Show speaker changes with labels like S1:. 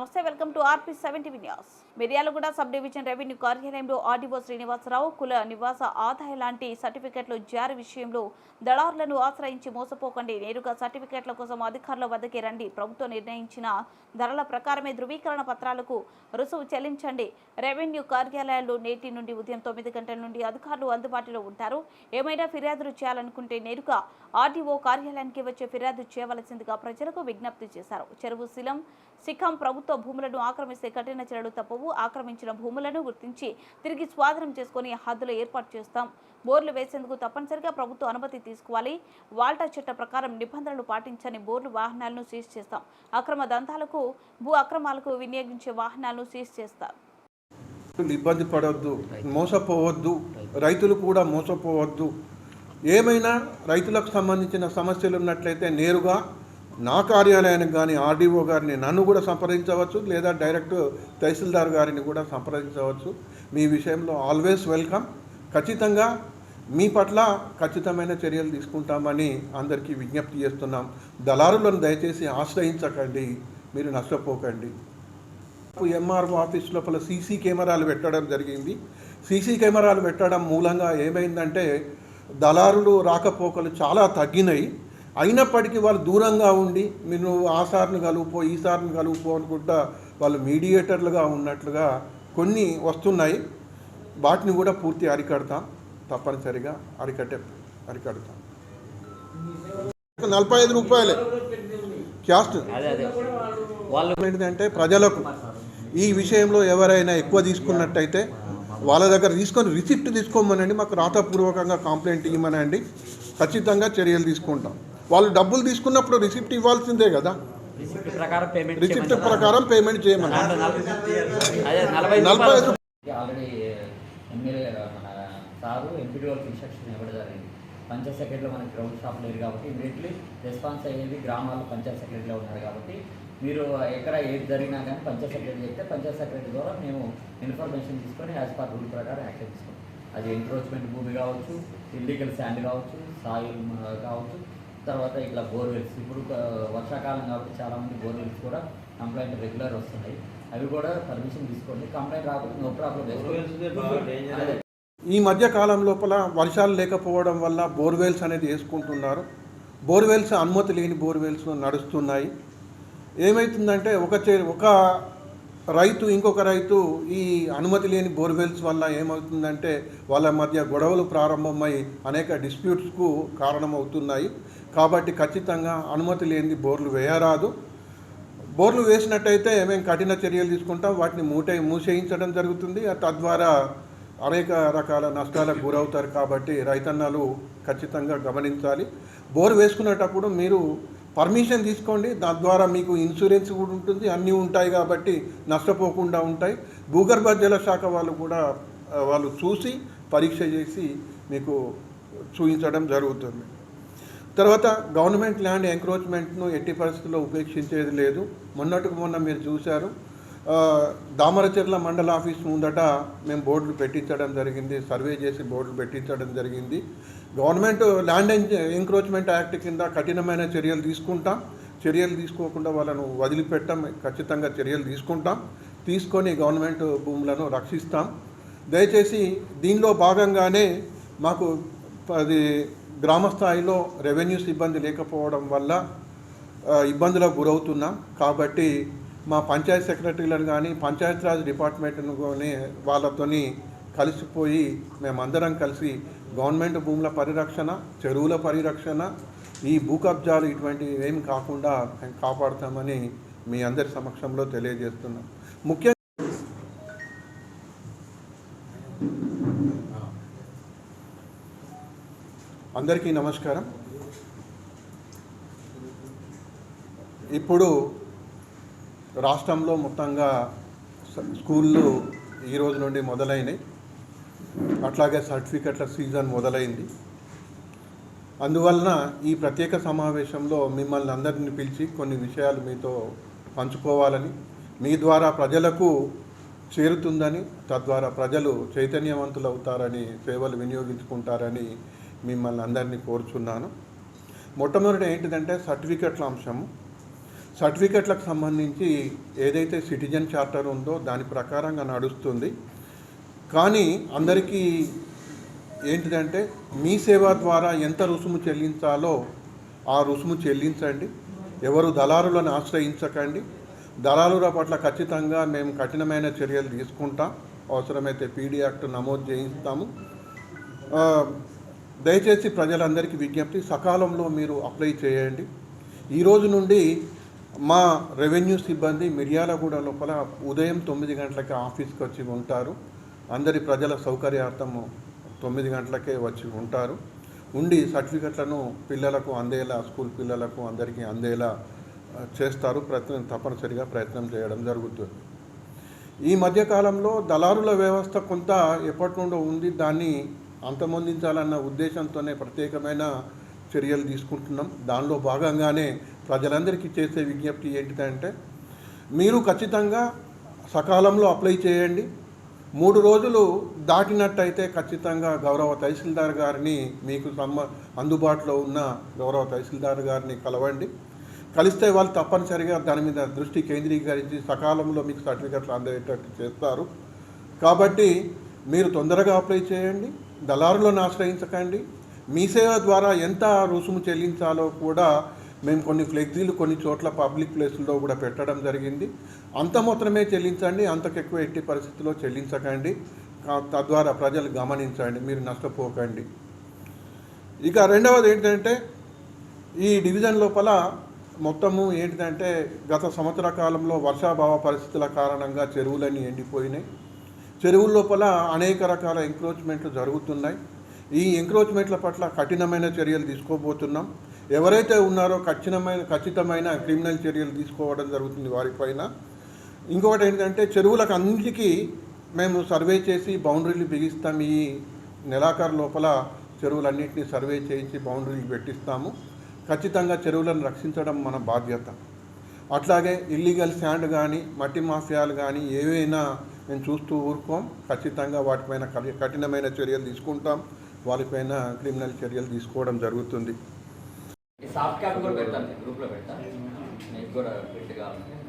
S1: నమస్తే welcome to RP seventy news. Miryalaguda sub division revenue కార్యాలయంలో RDO Srinivasarao కుల నివాస ఆదాయ లాంటి సర్టిఫికెట్లు జారీ విషయంలో దళారులను ఆశ్రయించి మోసపోకండి. నేరుగా సర్టిఫికెట్ల కోసం అధికారుల వద్దకి రండి. ప్రభుత్వం నిర్ణయించిన ధరల ప్రకారమే ధృవీకరణ పత్రాలకు రుసుము చెల్లించండి. రెవెన్యూ కార్యాలయాల్లో నేటి నుండి ఉదయం తొమ్మిది గంటల నుండి అధికారులు అందుబాటులో ఉంటారు. ఏమైనా ఫిర్యాదులు చేయాలనుకుంటే నేరుగా ఆర్డీఓ కార్యాలయానికి వచ్చే ఫిర్యాదు చేయవలసిందిగా ప్రజలకు విజ్ఞప్తి చేశారు. చెరువు శిలం సిఖం ప్రభుత్వ భూములను ఆక్రమిస్తే కఠిన చర్యలు తప్పవు. ఆక్రమించిన భూములను గుర్తించి తిరిగి స్వాధీనం చేసుకుని హద్దులు ఏర్పాటు చేస్తాం. బోర్లు వేసేందుకు తప్పనిసరిగా ప్రభుత్వ అనుమతి తీసుకోవాలి. వాల్టా చట్ట ప్రకారం నిబంధనలు పాటించని బోర్లు వాహనాలను సీజ్ చేస్తాం. అక్రమ దంతాలకు భూ అక్రమాలకు వినియోగించే వాహనాలను సీజ్ చేస్తాం
S2: ఇబ్బంది పడవద్దు మోసపోవద్దు రైతులు కూడా మోసపోవద్దు. ఏమైనా రైతులకు సంబంధించిన సమస్యలు ఉన్నట్లయితే నేరుగా నా కార్యాలయానికి కానీ ఆర్డీఓ గారిని నన్ను కూడా సంప్రదించవచ్చు లేదా డైరెక్ట్ తహసీల్దార్ గారిని కూడా సంప్రదించవచ్చు. మీ విషయంలో ఆల్వేస్ వెల్కమ్. ఖచ్చితంగా మీ పట్ల ఖచ్చితమైన చర్యలు తీసుకుంటామని అందరికీ విజ్ఞప్తి చేస్తున్నాం. దళారులను దయచేసి ఆశ్రయించకండి. మీరు నష్టపోకండి. ఎంఆర్ఓ ఆఫీస్ లోపల సీసీ కెమెరాలు పెట్టడం జరిగింది. సీసీ కెమెరాలు పెట్టడం మూలంగా ఏమైందంటే దళారులు రాకపోకలు చాలా తగ్గినాయి. అయినప్పటికీ వాళ్ళు దూరంగా ఉండి మీరు ఆ సార్ని కలుపుపో ఈ సార్ని కలుపుపో అనుకుంటా వాళ్ళు మీడియేటర్లుగా ఉన్నట్లుగా కొన్ని వస్తున్నాయి. వాటిని కూడా పూర్తి అరికడతాం. తప్పనిసరిగా అరికట్టే అరికడతాం. నలభై ఐదు రూపాయలే. క్యాస్ట్.
S3: వాళ్ళు
S2: ఏంటంటే ప్రజలకు ఈ విషయంలో ఎవరైనా ఎక్కువ తీసుకున్నట్టయితే వాళ్ళ దగ్గర తీసుకొని రిసిప్ట్ తీసుకోమనండి. మాకు రాతపూర్వకంగా కంప్లైంట్ ఇవ్వమనండి. ఖచ్చితంగా చర్యలు తీసుకుంటాం. వాళ్ళు డబ్బులు తీసుకున్నప్పుడు రిసిప్ట్ ఇవ్వాల్సిందే కదా.
S3: రిసిప్ట్ ప్రకారం పేమెంట్
S2: రిసిప్ట్ ప్రకారం పేమెంట్ చేయమని.
S3: నలభై
S2: ఐదు
S3: సారు ఎంపీడీ వాళ్ళకి ఇన్స్ట్రక్షన్ ఇవ్వడం జరిగింది. పంచాయత్ సెక్రటరీలో మనకి గ్రౌండ్ స్టాఫ్ లేరు కాబట్టి ఇమీడియట్లీ రెస్పాన్స్ అయ్యేది గ్రామాల్లో పంచాయత్ సెక్రటరీలో ఉన్నారు కాబట్టి మీరు ఎక్కడ ఏది జరిగినా కానీ పంచాయత్ సెక్రటరీ చెప్తే పంచాయత్ సెక్రటరీ ద్వారా మేము ఇన్ఫర్మేషన్ తీసుకొని యాజ్ పర్ రూల్ ప్రకారం యాక్షన్ తీసుకుంటాం అది ఎంక్రోచ్మెంట్ భూమి కావచ్చు ఇల్లీగల్ శాండ్ కావచ్చు సాయిల్ కావచ్చు తర్వాత ఇట్లా బోర్వెల్స్ ఇప్పుడు వర్షాకాలం కాబట్టి చాలామంది బోర్వెల్స్ కూడా కంప్లైంట్ రెగ్యులర్ వస్తున్నాయి. అవి కూడా పర్మిషన్ తీసుకోండి. కంప్లైంట్ రాకపోతే నో ప్రాబ్లం
S2: ఈ మధ్య కాలం లోపల వర్షాలు లేకపోవడం వల్ల బోర్వెల్స్ అనేది వేసుకుంటున్నారు. బోర్వెల్స్ అనుమతి లేని బోర్వెల్స్ నడుస్తున్నాయి. ఏమవుతుందంటే ఒక చే ఒక రైతు ఇంకొక రైతు ఈ అనుమతి లేని బోర్వెల్స్ వల్ల ఏమవుతుందంటే వాళ్ళ మధ్య గొడవలు ప్రారంభమై అనేక డిస్ప్యూట్స్కు కారణమవుతున్నాయి. కాబట్టి ఖచ్చితంగా అనుమతి లేని బోర్లు వేయరాదు. బోర్లు వేసినట్టయితే మేము కఠిన చర్యలు తీసుకుంటాం వాటిని మూటై మూసేయించడం జరుగుతుంది. తద్వారా అనేక రకాల నష్టాలకు గురవుతారు కాబట్టి రైతన్నలు ఖచ్చితంగా గమనించాలి. బోర్ వేసుకునేటప్పుడు మీరు పర్మిషన్ తీసుకోండి. దాని ద్వారా మీకు ఇన్సూరెన్స్ కూడా ఉంటుంది. అన్నీ ఉంటాయి కాబట్టి నష్టపోకుండా ఉంటాయి. భూగర్భ జల శాఖ వాళ్ళు కూడా వాళ్ళు చూసి పరీక్ష చేసి మీకు చూపించడం జరుగుతుంది. తర్వాత గవర్నమెంట్ ల్యాండ్ ఎంక్రోచ్మెంట్ను ఎట్టి పరిస్థితుల్లో ఉపేక్షించేది లేదు. మొన్నటికి మొన్న మీరు చూశారు. దామరచెర్ల మండల ఆఫీస్ ముందట మేము బోర్డులు పెట్టించడం జరిగింది. సర్వే చేసి బోర్డులు పెట్టించడం జరిగింది. గవర్నమెంట్ ల్యాండ్ ఎంక్రోచ్మెంట్ యాక్ట్ కింద కఠినమైన చర్యలు తీసుకుంటాం. చర్యలు తీసుకోకుండా వాళ్ళను వదిలిపెట్టం. ఖచ్చితంగా చర్యలు తీసుకుంటాం. తీసుకొని గవర్నమెంట్ భూములను రక్షిస్తాం. దయచేసి దీనిలో భాగంగానే మాకు అది గ్రామ స్థాయిలో రెవెన్యూ సిబ్బంది లేకపోవడం వల్ల ఇబ్బందులకు గురవుతున్నాం. కాబట్టి మా పంచాయత్ సెక్రటరీలను కానీ పంచాయతీరాజ్ డిపార్ట్మెంట్ను కానీ వాళ్ళతోని కలిసిపోయి మేమందరం కలిసి గవర్నమెంట్ భూముల పరిరక్షణ చెరువుల పరిరక్షణ ఈ భూ కబ్జాలు ఇటువంటివి ఏమి కాకుండా మేము కాపాడుతామని మీ అందరి సమక్షంలో తెలియజేస్తున్నాం. ముఖ్యంగా అందరికీ నమస్కారం. ఇప్పుడు రాష్ట్రంలో మొత్తంగా స్కూళ్ళు ఈ రోజు నుండి మొదలైనవి అట్లాగే సర్టిఫికెట్ల సీజన్ మొదలైంది. అందువలన ఈ ప్రత్యేక సమావేశంలో మిమ్మల్ని అందరిని పిలిచి కొన్ని విషయాలు మీతో పంచుకోవాలని మీ ద్వారా ప్రజలకు చేరుతుందని తద్వారా ప్రజలు చైతన్యవంతులు అవుతారని సేవలు వినియోగించుకుంటారని మిమ్మల్ని అందరినీ కోరుచున్నాను. మొట్టమొదటి ఏంటిదంటే సర్టిఫికెట్ల అంశము. సర్టిఫికెట్లకు సంబంధించి ఏదైతే సిటిజన్ చార్టర్ ఉందో దాని ప్రకారంగా నడుస్తుంది. కానీ అందరికీ ఏంటిదంటే మీ సేవ ద్వారా ఎంత రుసుము చెల్లించాలో ఆ రుసుము చెల్లించండి. ఎవరు దళారులను ఆశ్రయించకండి. దళారుల పట్ల ఖచ్చితంగా మేము కఠినమైన చర్యలు తీసుకుంటాం. అవసరమైతే పీడీ యాక్ట్ నమోదు చేయిస్తాము. దయచేసి ప్రజలందరికీ విజ్ఞప్తి సకాలంలో మీరు అప్లై చేయండి. ఈ రోజు నుండి మా రెవెన్యూ సిబ్బంది మిర్యాలగూడ లోపల ఉదయం తొమ్మిది గంటలకి ఆఫీస్కి వచ్చి ఉంటారు. అందరి ప్రజల సౌకర్యార్థము తొమ్మిది గంటలకే వచ్చి ఉంటారు. ఉండి సర్టిఫికెట్లను పిల్లలకు అందేలా స్కూల్ పిల్లలకు అందరికీ అందేలా చేస్తారు. ప్రయత్నం తప్పనిసరిగా ప్రయత్నం చేయడం జరుగుతుంది. ఈ మధ్యకాలంలో దళారుల వ్యవస్థ కొంత ఎప్పటి నుండో ఉంది. దాన్ని అంతమొందించాలన్న ఉద్దేశంతోనే ప్రత్యేకమైన చర్యలు తీసుకుంటున్నాం. దానిలో భాగంగానే ప్రజలందరికీ చేసే విజ్ఞప్తి ఏంటిదంటే మీరు ఖచ్చితంగా సకాలంలో అప్లై చేయండి. మూడు రోజులు దాటినట్టయితే ఖచ్చితంగా గౌరవ తహసీల్దార్ గారిని మీకు సంబ అందుబాటులో ఉన్న గౌరవ తహసీల్దార్ గారిని కలవండి. కలిస్తే వాళ్ళు తప్పనిసరిగా దాని మీద దృష్టి కేంద్రీకరించి సకాలంలో మీకు సర్టిఫికెట్లు అందేటట్టు చేస్తారు. కాబట్టి మీరు తొందరగా అప్లై చేయండి. దళారులను ఆశ్రయించకండి. మీ సేవ ద్వారా ఎంత రుసుము చెల్లించాలో కూడా మేము కొన్ని ఫ్లెక్సీలు కొన్ని చోట్ల పబ్లిక్ ప్లేసుల్లో కూడా పెట్టడం జరిగింది. అంత మాత్రమే చెల్లించండి అంతకెక్కువ ఎట్టి పరిస్థితుల్లో చెల్లించకండి. తద్వారా ప్రజలు గమనించండి మీరు నష్టపోకండి. ఇక రెండవది ఏంటంటే ఈ డివిజన్ లోపల మొత్తము ఏంటిదంటే గత సంవత్సర కాలంలో వర్షాభావ పరిస్థితుల కారణంగా చెరువులన్నీ ఎండిపోయినాయి. చెరువుల లోపల అనేక రకాల ఎంక్రోచ్మెంట్లు జరుగుతున్నాయి. ఈ ఎంక్రోచ్మెంట్ల పట్ల కఠినమైన చర్యలు తీసుకోబోతున్నాం. ఎవరైతే ఉన్నారో ఖచ్చితమైన ఖచ్చితమైన క్రిమినల్ చర్యలు తీసుకోవడం జరుగుతుంది వారిపైన ఇంకొకటి ఏంటంటే చెరువులకు అన్నిటికీ మేము సర్వే చేసి బౌండరీలు బిగిస్తాం. ఈ నెలాఖరు లోపల చెరువులన్నింటినీ సర్వే చేయించి బౌండరీలు పెట్టిస్తాము. ఖచ్చితంగా చెరువులను రక్షించడం మన బాధ్యత. అట్లాగే ఇల్లీగల్ శాండ్ కానీ మట్టి మాఫియాలు కానీ ఏవైనా మేము చూస్తూ ఊరుకోం. ఖచ్చితంగా వాటిపైన కఠినమైన చర్యలు తీసుకుంటాం. వాళ్ళపైన క్రిమినల్ చర్యలు తీసుకోవడం జరుగుతుంది.
S3: సాఫ్ట్ కాపీ కూడా పెడతాను గ్రూప్లో పెడతాను కూడా కావాలి